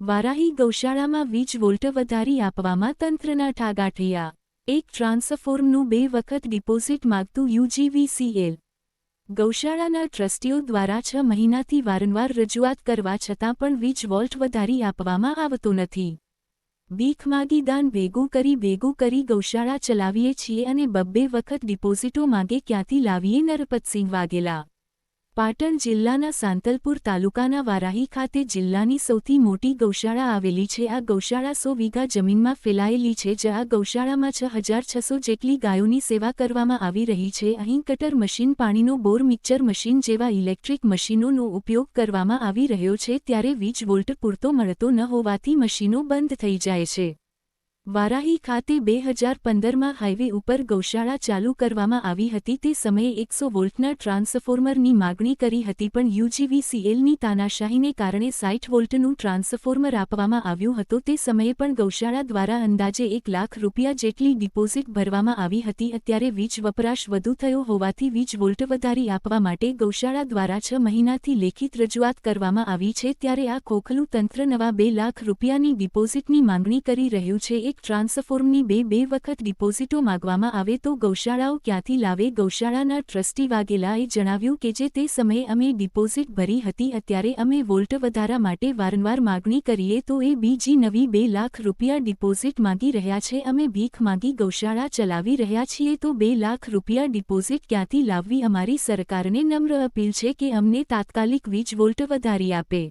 વારાહી ગૌશાળામાં વીજ વોલ્ટ વધારી આપવામાં તંત્રના ઠાગાઠિયા એક ટ્રાન્સફોર્મનું બે વખત ડિપોઝિટ માગતું યુજીવીસીએલ ગૌશાળાના ટ્રસ્ટીઓ દ્વારા છ મહિનાથી વારંવાર રજૂઆત કરવા છતાં પણ વીજ વોલ્ટ વધારી આપવામાં આવતો નથી. ભીખ માગી દાન ભેગું કરી ભેગું કરી ગૌશાળા ચલાવીએ છીએ અને બબ્બે વખત ડિપોઝિટો માગે ક્યાંથી લાવીએ નરપતસિંહ વાઘેલા. પાટણ જિલ્લાના સાંતલપુર તાલુકાના વારાહી ખાતે જિલ્લાની સૌથી મોટી ગૌશાળા આવેલી છે. આ ગૌશાળા સો વીઘા જમીનમાં ફેલાયેલી છે. જે આ ગૌશાળામાં છ હજાર છસો જેટલી ગાયોની સેવા કરવામાં આવી રહી છે. અહીં કટર મશીન, પાણીનો બોર, મિક્સર મશીન જેવા ઇલેક્ટ્રિક મશીનોનો ઉપયોગ કરવામાં આવી રહ્યો છે. ત્યારે વીજ વોલ્ટ પૂરતો મળતો ન હોવાથી મશીનો બંધ થઈ જાય છે. વારાહી ખાતે બે હજાર પંદરમાં હાઇવે ઉપર ગૌશાળા ચાલુ કરવામાં આવી હતી. તે સમયે એકસો વોલ્ટના ટ્રાન્સફોર્મરની માગણી કરી હતી પણ યુજીવીસીએલની તાનાશાહીને કારણે સાઇઠ વોલ્ટનું ટ્રાન્સફોર્મર આપવામાં આવ્યું હતું. તે સમયે પણ ગૌશાળા દ્વારા અંદાજે એક લાખ રૂપિયા જેટલી ડિપોઝિટ ભરવામાં આવી હતી. અત્યારે વીજ વપરાશ વધુ થયો હોવાથી વીજ વોલ્ટ વધારી આપવા માટે ગૌશાળા દ્વારા છ મહિનાથી લેખિત રજૂઆત કરવામાં આવી છે. ત્યારે આ ખોખલું તંત્ર નવા બે લાખ રૂપિયાની ડિપોઝિટની માંગણી કરી રહ્યું છે. એક ટ્રાન્સફોર્મની બે બે વખત ડિપોઝિટો માગવામાં આવે તો ગૌશાળાઓ ક્યાંથી લાવે? ગૌશાળાના ટ્રસ્ટી વાઘેલાએ જણાવ્યું કે જે તે સમયે અમે ડિપોઝિટ ભરી હતી, અત્યારે અમે વોલ્ટ વધારા માટે વારંવાર માગણી કરીએ તો એ બીજી નવી બે લાખ રૂપિયા ડિપોઝિટ માંગી રહ્યા છે. અમે ભીખ માંગી ગૌશાળા ચલાવી રહ્યા છીએ તો બે લાખ રૂપિયા ડિપોઝિટ ક્યાંથી લાવવી? અમારી સરકારને નમ્ર અપીલ છે કે અમને તાત્કાલિક વીજ વોલ્ટ વધારી આપે.